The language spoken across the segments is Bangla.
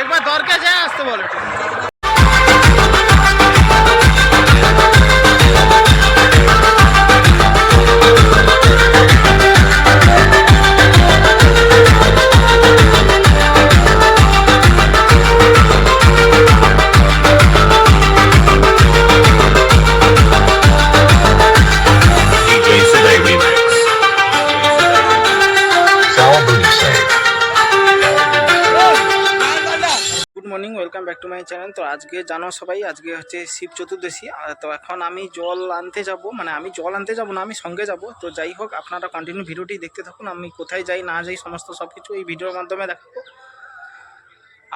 একবার দরকার যায় আসতে বলে। আজকে জানো সবাই, আজকে হচ্ছে শিব চতুর্দশী তো এখন আমি জল আনতে যাব মানে আমি জল আনতে যাব না, আমি সঙ্গে যাব। তো যাই হোক, আপনারা কন্টিনিউ ভিডিওটি দেখতে থাকুন, আমি কোথায় যাই, না যাই, সমস্ত সব কিছু এই ভিডিওর মাধ্যমে দেখাবো।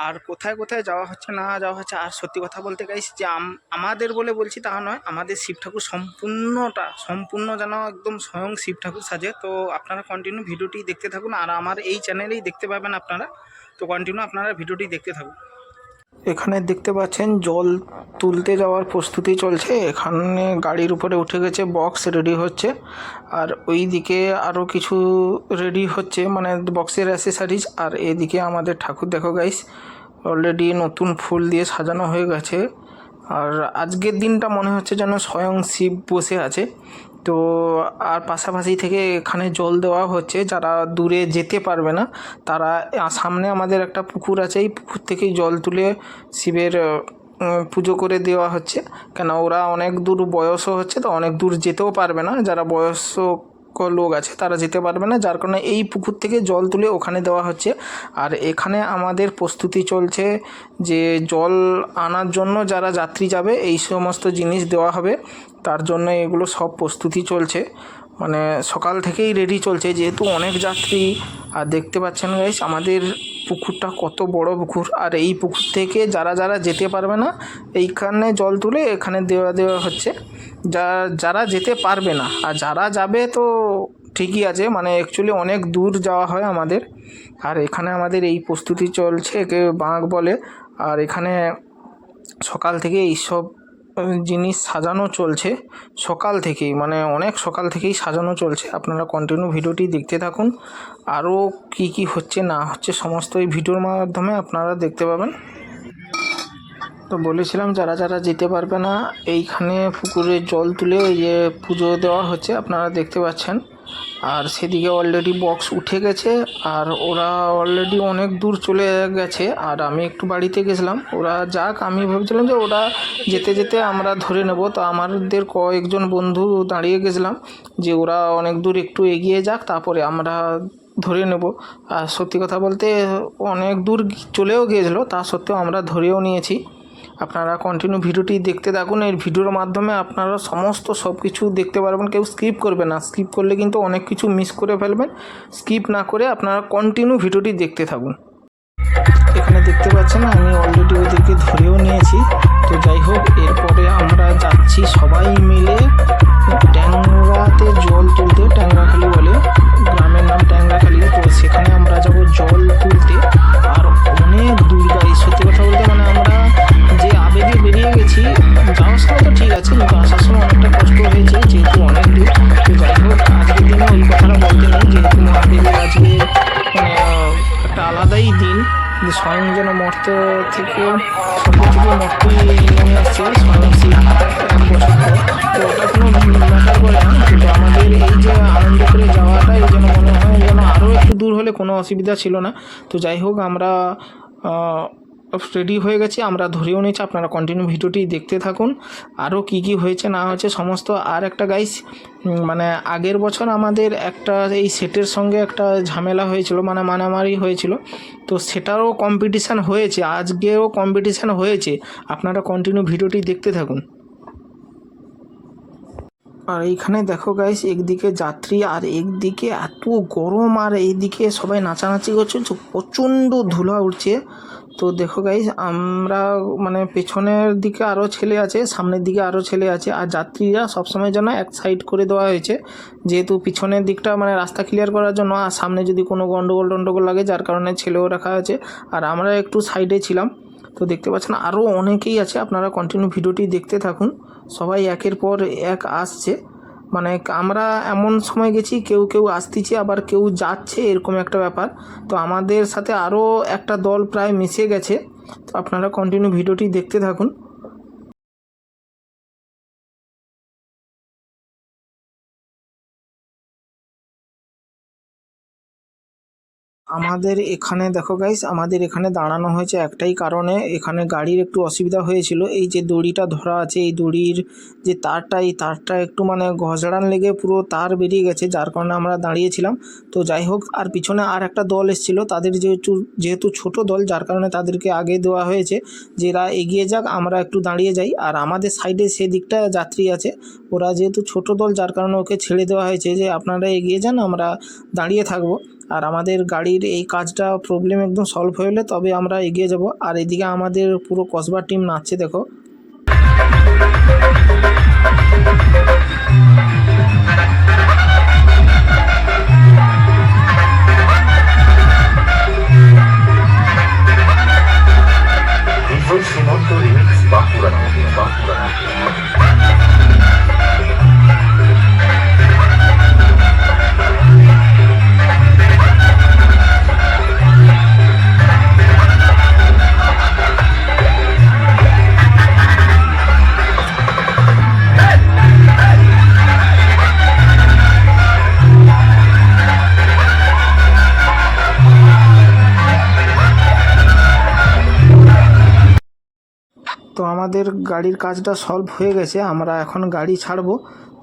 আর কোথায় কোথায় যাওয়া হচ্ছে, না যাওয়া হচ্ছে, আর সত্যি কথা বলতে গাইছি যে আমাদের বলে বলছি তা নয়, আমাদের শিব ঠাকুর সম্পূর্ণটা, সম্পূর্ণ যেন একদম স্বয়ং শিব ঠাকুর সাজে। তো আপনারা কন্টিনিউ ভিডিওটি দেখতে থাকুন, আর আমার এই চ্যানেলেই দেখতে পাবেন আপনারা। তো কন্টিনিউ আপনারা ভিডিওটি দেখতে থাকুন। এখানে দেখতে পাচ্ছেন জল তুলতে যাওয়ার প্রস্তুতি চলছে। এখানে গাড়ির উপরে উঠে গেছে বক্স রেডি হচ্ছে। আর ওই দিকে আরও কিছু রেডি হচ্ছে মানে বক্সের অ্যাসেসারিজ আর এদিকে আমাদের ঠাকুর, দেখো গাইস অলরেডি নতুন ফুল দিয়ে সাজানো হয়ে গেছে। আর আজকের দিনটা মনে হচ্ছে যেন স্বয়ং শিব বসে আছে। তো আর পাশাপাশি থেকে এখানে জল দেওয়া হচ্ছে। যারা দূরে যেতে পারবে না, তারা সামনে আমাদের একটা পুকুর আছে। এই পুকুর থেকেই জল তুলে শিবের পুজো করে দেওয়া হচ্ছে। কেন ওরা অনেক দূর বয়সও হচ্ছে, তো অনেক দূর যেতেও পারবে না। যারা বয়স্ক লোক আছে তারা যেতে পারবে না, যার কারণে এই পুকুর থেকে জল তুলে ওখানে দেওয়া হচ্ছে। আর এখানে আমাদের প্রস্তুতি চলছে যে জল আনার জন্য যারা যাত্রী যাবে, এই সমস্ত জিনিস দেওয়া হবে। তার জন্য এগুলো সব প্রস্তুতি চলছে। মানে সকাল থেকেই রেডি চলছে। যেহেতু অনেক যাত্রী, আর দেখতে পাচ্ছেন গাইস আমাদের পুকুরটা কত বড় পুকুর। আর এই পুকুর থেকে যারা যারা যেতে পারবে না, এইখানে জল তুলে এখানে দেওয়া দেওয়া হচ্ছে। যা, যারা যেতে পারবে না, আর যারা যাবে তো ঠিকই আছে মানে অ্যাকচুয়ালি অনেক দূর যাওয়া হয় আমাদের। আর এখানে আমাদের এই প্রস্তুতি চলছে, একে বাঁক বলে। আর এখানে সকাল থেকে এইসব জিনিস সাজানো চলছে, সকাল থেকেই মানে অনেক সকাল থেকেই সাজানো চলছে, আপনারা কন্টিনিউ ভিডিওটি দেখতে থাকুন। আরও কি কি হচ্ছে, না হচ্ছে, সমস্ত এই ভিডিওর মাধ্যমে আপনারা দেখতে পাবেন। তো বলেছিলাম, যারা যারা যেতে পারবে না, এইখানে পুকুরে জল তুলে যে পুজো দেওয়া হচ্ছে, আপনারা দেখতে পাচ্ছেন। আর সেদিকে অলরেডি বক্স উঠে গেছে, আর ওরা অলরেডি অনেক দূর চলে গেছে, আর আমি একটু বাড়িতে গেছিলাম। ওরা যাক, আমি ভেবেছিলাম যে ওরা যেতে যেতে আমরা ধরে নেব। তো আমাদের কয়েকজন বন্ধু দাঁড়িয়ে গেছিলাম, যে ওরা অনেক দূর একটু এগিয়ে যাক, তারপরে আমরা ধরে নেব। আর সত্যি কথা বলতে, অনেক দূর চলেও গিয়েছিল, তা সত্ত্বেও আমরা ধরেও নিয়েছি। আপনারা কন্টিনিউ ভিডিওটি দেখতে থাকুন। এই ভিডিওর মাধ্যমে আপনারা সমস্ত সব কিছু দেখতে পারবেন। কেউ স্কিপ করবে না। স্কিপ করলে কিন্তু অনেক কিছু মিস করে ফেলবেন। স্কিপ না করে আপনারা কন্টিনিউ ভিডিওটি দেখতে থাকুন। এখানে দেখতে পাচ্ছেন আমি অলরেডি ওদেরকে ধরেও হলে কোনো অসুবিধা ছিল না। তো যাই হোক, আমরা রেডি হয়ে গেছি। আমরা ধরেও নিয়েছি। আপনারা কন্টিনিউ ভিডিওটি দেখতে থাকুন। আরও কি কি হয়েছে, না হয়েছে, সমস্ত আর একটা গাইস মানে আগের বছর আমাদের একটা এই সেটের সঙ্গে একটা ঝামেলা হয়েছিল মানে মারামারি হয়েছিল। তো সেটারও কম্পিটিশান হয়েছে, আজকেও কম্পিটিশান হয়েছে। আপনারা কন্টিনিউ ভিডিওটি দেখতে থাকুন। আর এইখানে দেখো গাইস একদিকে যাত্রী আর একদিকে এত গরম আর এইদিকে সবাই নাচানাচি করছে প্রচণ্ড ধুলা উঠছে তো দেখো গাইস আমরা মানে পেছনের দিকে আরও ছেলে আছে, সামনের দিকে আরও ছেলে আছে, আর যাত্রীরা সবসময় যেন এক সাইড করে দেওয়া হয়েছে। যেহেতু পিছনের দিকটা মানে রাস্তা ক্লিয়ার করার জন্য, আর সামনে যদি কোনো গন্ডগোল টন্ডগোল লাগে, যার কারণে ছেলেও রাখা আছে। আর আমরা একটু সাইডে ছিলাম, তো দেখতে পাচ্ছেন আরও অনেকেই আছে, আপনারা কন্টিনিউ ভিডিওটি দেখতে থাকুন। সবাই একের পর এক আসছে। মানে আমরা এমন সময় গেছি, কেউ কেউ আসতেছে, আবার কেউ যাচ্ছে, এরকম একটা ব্যাপার। তো আমাদের সাথে আরও একটা দল প্রায় মিশে গেছে। তো আপনারা কন্টিনিউ ভিডিওটি দেখতে থাকুন। আমাদের এখানে, দেখো গাইস আমাদের এখানে দাঁড়ানো হয়েছে একটাই কারণে। এখানে গাড়ির একটু অসুবিধা হয়েছিল। এই যে দড়িটা ধরা আছে, এই দড়ির যে তারটা, এই তারটা একটু মানে ঘষড়ান লেগে পুরো তার বেরিয়ে গেছে, যার কারণে আমরা দাঁড়িয়েছিলাম। তো যাই হোক, আর পিছনে আর একটা দল এসেছিল। তাদের যেহেতু যেহেতু ছোট দল, যার কারণে তাদেরকে আগে দেওয়া হয়েছে যে এরা এগিয়ে যাক, আমরা একটু দাঁড়িয়ে যাই। আর আমাদের সাইডে সেদিকটা যাত্রী আছে। ওরা যেহেতু ছোট দল, যার কারণে ওকে ছেড়ে দেওয়া হয়েছে যে আপনারা এগিয়ে যান, আমরা দাঁড়িয়ে থাকব। আর আমাদের গাড়ির এই কাজটা প্রবলেম একদম সলভ হয়ে তবে আমরা এগিয়ে যাব। আর এদিকে আমাদের পুরো কসবার টিম নাচছে, দেখো। আমাদের গাড়ির কাজটা সলভ হয়ে গেছে, আমরা এখন গাড়ি ছাড়বো।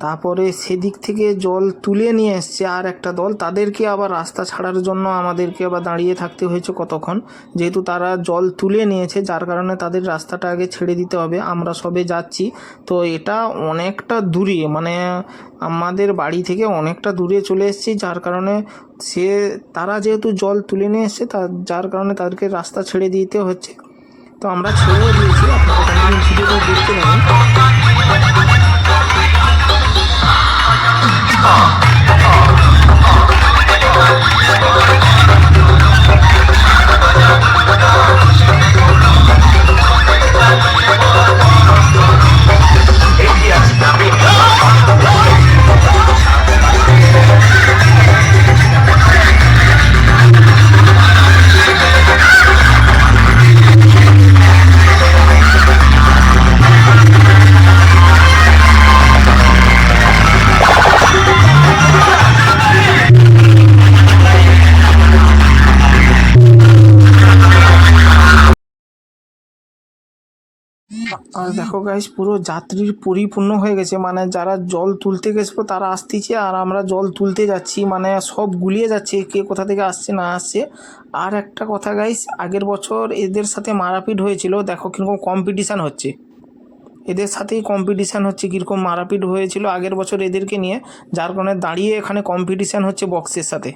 তারপরে সেদিক থেকে জল তুলে নিয়ে এসছে আর একটা দল। তাদেরকে আবার রাস্তা ছাড়ার জন্য আমাদেরকে আবার দাঁড়িয়ে থাকতে হয়েছে কতক্ষণ? যেহেতু তারা জল তুলে নিয়েছে, যার কারণে তাদের রাস্তাটা আগে ছেড়ে দিতে হবে। আমরা সবে যাচ্ছি। তো এটা অনেকটা দূরে মানে আমাদের বাড়ি থেকে অনেকটা দূরে চলে এসেছি, যার কারণে সে, তারা যেহেতু জল তুলে নিয়ে এসছে তার যার কারণে তাদেরকে রাস্তা ছেড়ে দিতে হচ্ছে। তো আমরা ছেড়েও দিয়েছি আপনারা ভিডিওটা দেখতে পাবেন আর দেখো গাইস পুরো যাত্রীর পরিপূর্ণ হয়ে গেছে। মানে যারা জল তুলতে গেছিল, তারা আসতেছে আর আমরা জল তুলতে যাচ্ছি। মানে সব গুলিয়ে যাচ্ছে, কে কোথা থেকে আসছে, না আসছে। আর একটা কথা গাইস আগের বছর এদের সাথে মারাপিট হয়েছিল। দেখো কীরকম কম্পিটিশান হচ্ছে। এদের সাথেই কম্পিটিশান হচ্ছে, কীরকম মারাপিট হয়েছিল আগের বছর এদেরকে নিয়ে। যার কারণে দাঁড়িয়ে এখানে কম্পিটিশান হচ্ছে বক্সের সাথে।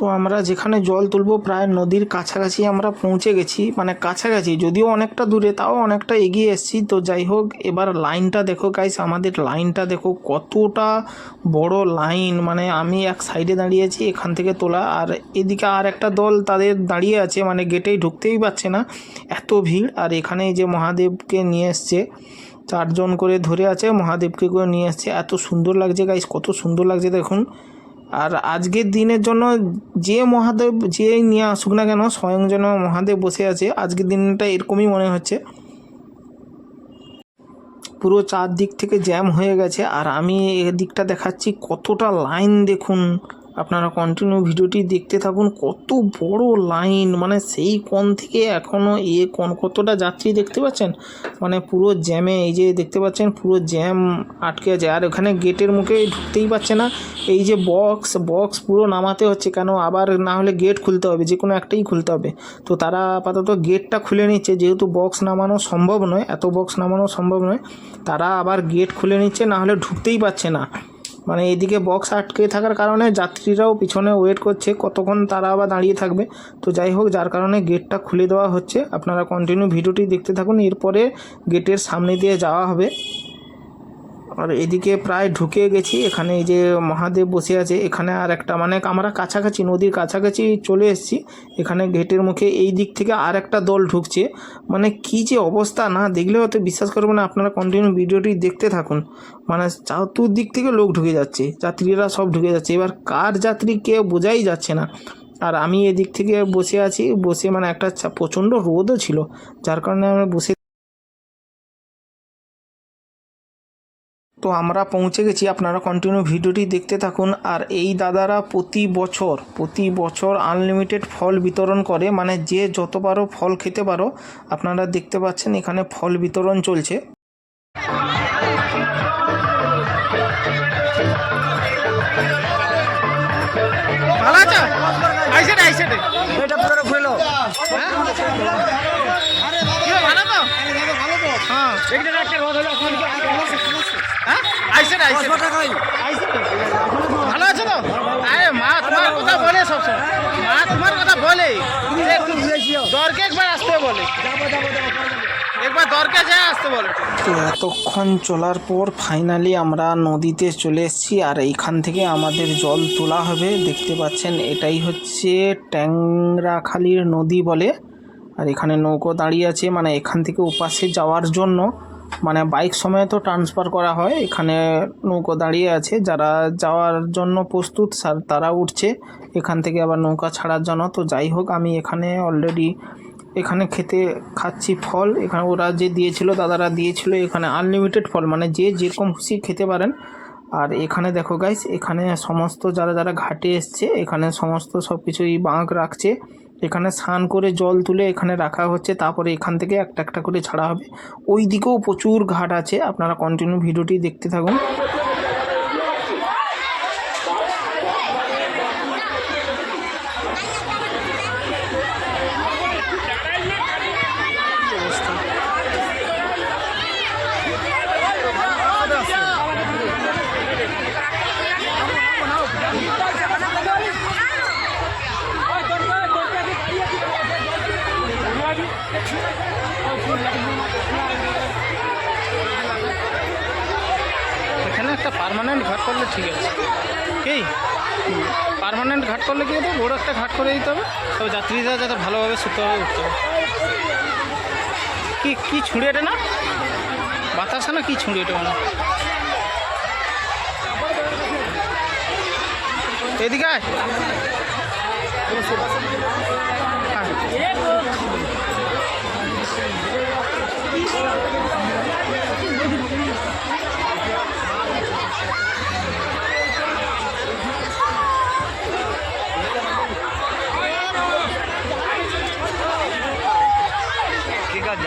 তো আমরা যেখানে জল তুলবো প্রায় নদীর কাছাকাছি আমরা পৌঁছে গেছি। মানে কাছাকাছি, যদিও অনেকটা দূরে, তাও অনেকটা এগিয়ে এসেছি। তো যাই হোক, এবার লাইনটা দেখো গাইস আমাদের লাইনটা দেখো, কতটা বড় লাইন। মানে আমি এক সাইডে দাঁড়িয়ে আছি, এখান থেকে তোলা, আর এদিকে আর একটা দল তাদের দাঁড়িয়ে আছে মানে গেটেই ঢুকতেই পারছে না। এত ভিড়, আর এখানে যে মহাদেবকে নিয়ে এসছে, চারজন করে ধরে আছে, মহাদেবকে করে নিয়ে এসছে। এত সুন্দর লাগছে গাইস কত সুন্দর লাগছে, দেখুন। আর আজকের দিনের জন্য যে মহাদেব যে নিয়ে আসুক না কেন, স্বয়ং যেন মহাদেব বসে আছে। আজকের দিনটা এরকমই মনে হচ্ছে। পুরো চারদিক থেকে জ্যাম হয়ে গেছে। আর আমি এদিকটা দেখাচ্ছি কতটা লাইন দেখুন। আপনারা কন্টিনিউ ভিডিওটি দেখতে থাকুন, কত বড় লাইন মানে সেই কোন থেকে এখনও এ কোন কতটা যাত্রী দেখতে পাচ্ছেন? মানে পুরো জ্যামে এই যে দেখতে পাচ্ছেন, পুরো জ্যাম আটকে আছে। আর ওখানে গেটের মুখে ঢুকতেই পারছে না। এই যে বক্স বক্স পুরো নামাতে হচ্ছে কেন? আবার না হলে গেট খুলতে হবে, যে কোনো একটাই খুলতে হবে। তো তারা আপাতত গেটটা খুলে নিচ্ছে, যেহেতু বক্স নামানো সম্ভব নয়, এত বক্স নামানো সম্ভব নয়, তারা আবার গেট খুলে নিচ্ছে, না হলে ঢুকতেই পারছে না। মানে এদিকে বক্স আটকে থাকার কারণে যাত্রীরাও পিছনে ওয়েট করছে, কতক্ষণ তারা আবার দাঁড়িয়ে থাকবে। তো যাই হোক, যার কারণে গেটটা খুলে দেওয়া হচ্ছে। আপনারা কন্টিনিউ ভিডিওটি দেখতে থাকুন, এরপরে গেটের সামনে দিয়ে যাওয়া হবে। আর এদিকে প্রায় ঢুকে গেছি, এখানে এই যে মহাদেব বসে আছে, এখানে আর একটা মানে আমরা কাছাকাছি, নদীর কাছাকাছি চলে এসেছি, এখানে গেটের মুখে এই দিক থেকে আর একটা দল ঢুকছে। মানে কি যে অবস্থা না, দেখলে হয়তো বিশ্বাস করবেন না, আপনারা কন্টিনিউ ভিডিওটি দেখতে থাকুন। মানে চতুর্দিক থেকে লোক ঢুকে যাচ্ছে, যাত্রীরা সব ঢুকে যাচ্ছে, এবার কার যাত্রী কে বোঝাই যাচ্ছে না। আর আমি এদিক থেকে বসে আছি, বসে মানে একটা প্রচণ্ড রোদও ছিল, যার কারণে আমি বসে তো আমরা পৌঁছে গেছি। আপনারা কন্টিনিউ ভিডিওটি দেখতে থাকুন। আর এই দাদারা প্রতি বছর প্রতি বছর আনলিমিটেড ফল বিতরণ করে। মানে যে যত পারো ফল খেতে পারো আপনারা দেখতে পাচ্ছেন এখানে ফল বিতরণ চলছে। ভালো আছো? আইসেটে আইসেটে এটা পুরো খুলে ভালো তো? হ্যাঁ। আইসেটে আইসেটে ভালো আছো তো? আরে মা তোমার কথা বলে সবসময় মা তোমার কথা বলে। দরকে একবার আসতে বলে। একবার দরকে যায় আসতে বলে। তো এতক্ষণ চলার পর ফাইনালি আমরা নদীতে চলে এসেছি আর এইখান থেকে আমাদের জল তোলা হবে। দেখতে পাচ্ছেন এটাই হচ্ছে ট্যাংরাখালির নদী বলে। আর এখানে নৌকো দাঁড়িয়ে আছে মানে এখান থেকে ওপাশে যাওয়ার জন্য। মানে বাইক সময় তো ট্রান্সফার করা হয়। এখানে নৌকো দাঁড়িয়ে আছে। যারা যাওয়ার জন্য প্রস্তুত স্যার, তারা উঠছে। এখান থেকে আবার নৌকা ছাড়ার জন্য। তো যাই হোক, আমি এখানে অলরেডি এখানে খেতে খাচ্ছি ফল। এখানে ওরা যে দিয়েছিল, দাদারা দিয়েছিল এখানে আনলিমিটেড ফল। মানে যে যেরকম খুশি খেতে পারেন। আর এখানে দেখো গাইস এখানে সমস্ত যারা যারা ঘাটে এসছে, এখানে সমস্ত সব কিছুই বাঁক রাখছে। এখানে স্নান করে জল তুলে এখানে রাখা হচ্ছে, তারপরে এখান থেকে একটা একটা করে ছাড়া হবে। ওই দিকেও প্রচুর ঘাট আছে, আপনারা কন্টিনিউ ভিডিওটি দেখতে থাকুন এখানে একটা পার্মানেন্ট ঘাট করলে ঠিক আছে কি ঘাট করলে বড় একটা ঘাট করে দিতে হবে। তবে যাত্রীরা যাতে ভালোভাবে সুস্থভাবে উঠতে হবে কি কি ছুঁড়ে এটা না? বাতাসা না কি ছুঁড়ে এটা মানে এদিকে আয়। হ্যাঁ। ঠিক আছে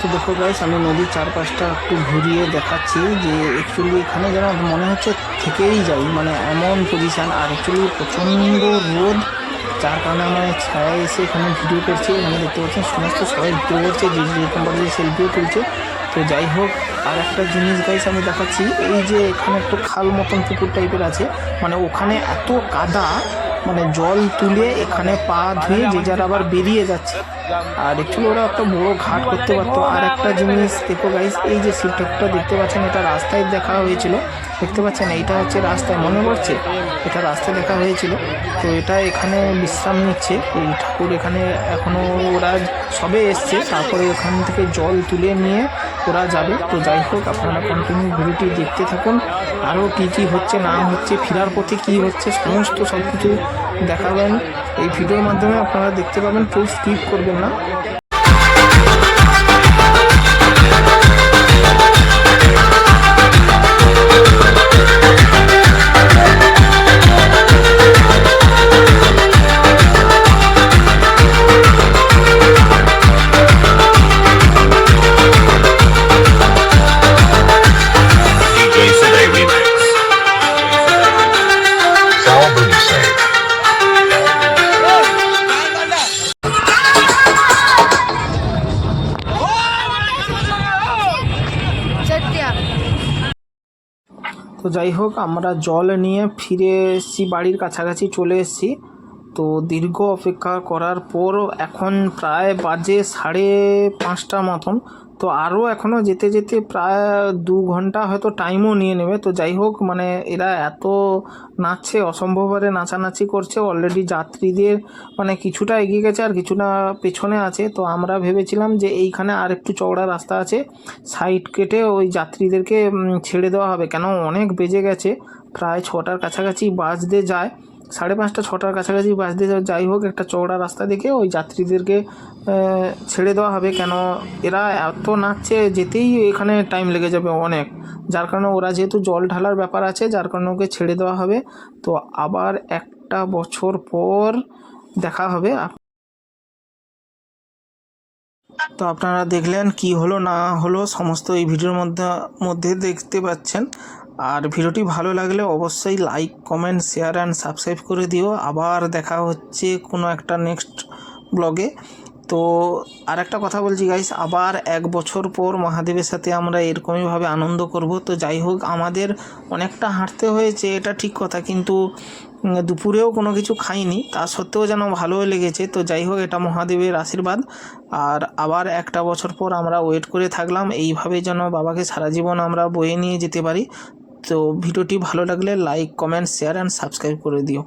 তো দেখো গাইস আমি নদীর চারপাশটা একটু ঘুরিয়ে দেখাচ্ছি যে অ্যাকচুয়ালি এখানে যেন মনে হচ্ছে থেকেই যাই। মানে এমন পজিশান আর অ্যাকচুয়ালি প্রচণ্ড রোদ। যার কারণে আমরা ছায়া এসে এখানে ভিডিও করছি। মানে দেখতে পাচ্ছেন, সমস্ত সবাই ভিডিও করছে, যে যেরকম পারে সেলফিও তুলছে। তো যাই হোক, আর একটা জিনিস গাইস আমি দেখাচ্ছি, এই যে এখানে একটু খাল মতন পুকুর টাইপের আছে। মানে ওখানে এত কাদা মানে জল তুলে এখানে পা ধুয়ে যে যার আবার বেরিয়ে যাচ্ছে। আর অ্যাকচুয়ালি ওরা একটা বড় ঘাট করতে পারতো। আর একটা জিনিস দেখো গাইস এই যে ঠাকুরটা দেখতে পাচ্ছেন, এটা রাস্তায় দেখা হয়েছিল। দেখতে পাচ্ছেন, এইটা হচ্ছে রাস্তায়, মনে পড়ছে? এটা রাস্তায় দেখা হয়েছিল। তো এটা এখানে বিশ্রাম নিচ্ছে। এই ঠাকুর এখানে এখনও ওরা সবে এসছে। তারপরে ওখান থেকে জল তুলে নিয়ে ওরা যাবে। তো যাই হোক, আপনারা কন্টিনিউ ভিডিওটি দেখতে থাকুন। আরও কী কী হচ্ছে, না হচ্ছে, ফেরার পথে কী হচ্ছে, সমস্ত সব কিছু দেখাবেন। এই ভিডিওর মাধ্যমে আপনারা দেখতে পাবেন, কেউ স্কিপ করবেন না। যাই হোক, আমরা জল নিয়ে ফিরে এসেছি, বাড়ির কাছাকাছি চলে এসেছি। তো দীর্ঘ অপেক্ষা করার পর এখন প্রায় বাজে সাড়ে পাঁচটার মতন। তো আরও এখনও যেতে যেতে প্রায় দু ঘণ্টা হয়তো টাইমও নিয়ে নেবে। তো যাই হোক মানে এরা এত নাচছে অসম্ভবভাবে নাচানাচি করছে অলরেডি যাত্রীদের মানে কিছুটা এগিয়ে গেছে আর কিছুটা পেছনে আছে। তো আমরা ভেবেছিলাম যে এইখানে আর একটু চওড়া রাস্তা আছে সাইড কেটে ওই যাত্রীদেরকে ছেড়ে দেওয়া হবে। কেন? অনেক বেজে গেছে, প্রায় ছটার কাছাকাছি বাজতে যায়। সাড়ে পাঁচটা, ছটার কাছাকাছি বাজতে যায় যাই হোক, একটা চওড়া রাস্তা দেখে ওই যাত্রীদেরকে ছেড়ে দেওয়া হবে। কেন? এরা এত নাচছে, যেতেই এখানে টাইম লেগে যাবে অনেক। যার কারণে ওরা যেহেতু জল ঢালার ব্যাপার আছে, যার কারণে ওকে ছেড়ে দেওয়া হবে। তো আবার একটা বছর পর দেখা হবে। তো আপনারা দেখলেন কি হলো, না হলো, সমস্ত এই ভিডিওর মধ্যে মধ্যে দেখতে পাচ্ছেন। আর ভিডিওটি ভালো লাগলে অবশ্যই like comment share and subscribe করে দিও। আবার দেখা হচ্ছে কোনো একটা নেক্সট ব্লগে তো আর একটা কথা বলছি গাইস আবার এক বছর পর মহাদেবের সাথে আমরা এরকমইভাবে আনন্দ করব। তো যাই হোক, আমাদের অনেকটা হাঁটতে হয়েছে, এটা ঠিক কথা। কিন্তু দুপুরেও কোনো কিছু খাইনি, তা সত্ত্বেও যেন ভালো লেগেছে। তো যাই হোক, এটা মহাদেবের আশীর্বাদ। আর আবার একটা বছর পর আমরা ওয়েট করে থাকলাম। এইভাবে যেন বাবাকে সারা জীবন আমরা বয়ে নিয়ে যেতে পারি। তো ভিডিওটি ভালো লাগলে like comment share and subscribe করে দিও।